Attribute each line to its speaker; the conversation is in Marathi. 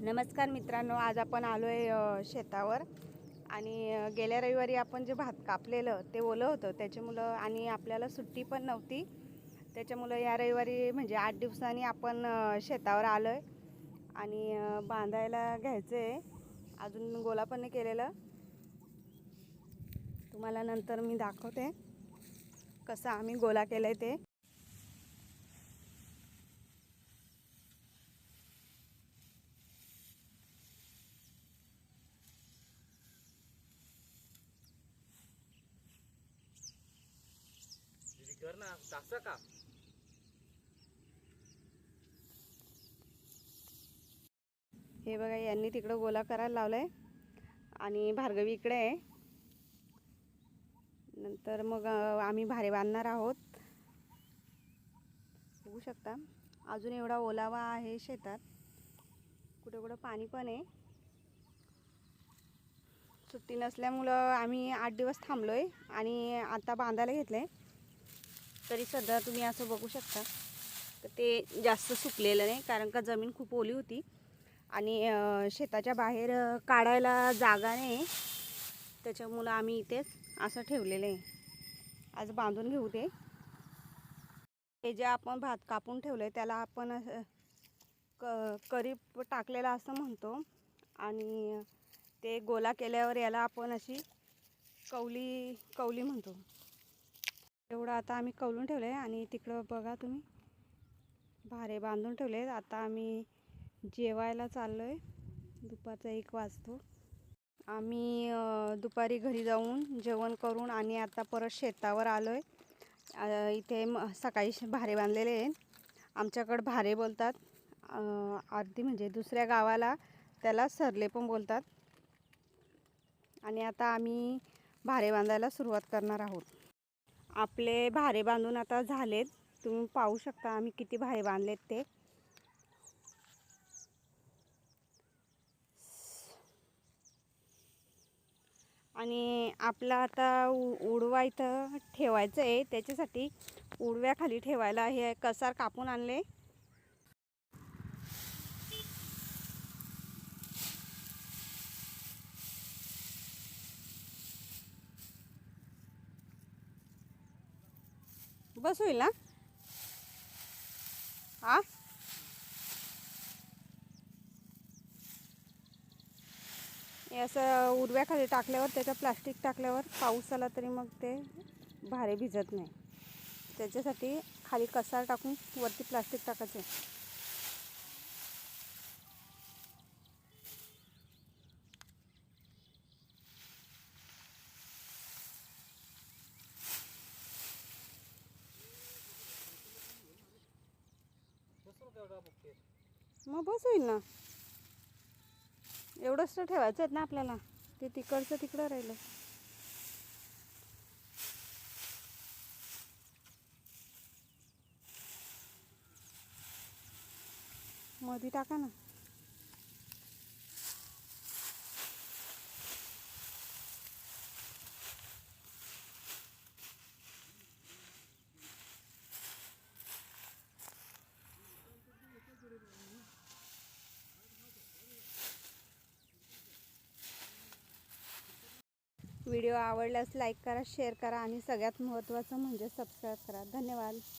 Speaker 1: नमस्कार मित्रांनो आज आपण आलो आहे शेतावर. आणि गेल्या रविवारी आपण जे भात कापलेलं ते ओलं होतं. त्याच्यामुळं आणि आपल्याला सुट्टी पण नव्हती. त्याच्यामुळं या रविवारी म्हणजे आठ दिवसांनी आपण शेतावर आलो आहे आणि बांधायला घ्यायचं आहे अजून गोला पण नाही केलेलं. तुम्हाला नंतर मी दाखवते. कसं आम्ही गोला केलं आहे ते.
Speaker 2: कर ना टाकसा का?
Speaker 1: हे बघा यांनी तिकडं गोला करायला लावलाय. आणि भार्गवी इकडे आहे. नंतर मग आम्ही भारे बांधणार आहोत. बघू शकता. अजून एवढा ओलावा आहे शेतात. कुठं कुठं पाणी पण आहे. सुट्टी नसल्यामुळं आम्ही आठ दिवस थांबलो आहे आणि आता बांधायला घेतलं आहे तरी सध्या तुम्ही असं बघू शकता. तर ते जास्त सुकलेलं नाही कारण का जमीन खूप ओली होती. आणि शेताच्या बाहेर काढायला जागा नाही. त्याच्यामुळं आम्ही इथेच असं ठेवलेलं आहे. आज बांधून घेऊ ते. हे जे आपण भात कापून ठेवलं आहे त्याला आपण असं क करीप टाकलेला असं म्हणतो. आणि ते गोला केल्यावर याला आपण अशी कवली कवली म्हणतो. एवढं आता आम्ही कवलून ठेवलं आहे आणि तिकडं बघा तुम्ही. भारे बांधून ठेवले आहेत आता आम्ही जेवायला चाललो आहे दुपारचा एक वाजतो. आम्ही दुपारी घरी जाऊन जेवण करून आणि आता परत शेतावर आलो आहे इथे म सकाळी भारे बांधलेले आहे आमच्याकडं भारे बोलतात. अर्धी म्हणजे दुसऱ्या गावाला त्याला सरले पण बोलतात. आणि आता आम्ही भारे बांधायला सुरुवात करणार आहोत. आपले भारे बांधून आता झालेत. तुम्ही पाहू शकता आम्ही किती भारे बांधलेत ते. आणि आपला आता उ उडवा इथं ठेवायचं आहे त्याच्यासाठी उडव्याखाली ठेवायला हे कसार कापून आणले. बस होईल ना हा? असं उडव्याखाली टाकल्यावर त्याच्यात प्लास्टिक टाकल्यावर पाऊस आला तरी मग ते भारे भिजत नाही. त्याच्यासाठी खाली कसार टाकून वरती प्लास्टिक टाकायचं. मग बस होईल ना. एवढंच तर ठेवायचं आहेत ना आपल्याला. ते तिकडचं तिकडं राहिलं. मधी टाका ना. व्हिडिओ आवडल्यास लाईक करा शेअर करा आणि सगळ्यात महत्त्वाचं म्हणजे सबस्क्राईब करा. धन्यवाद.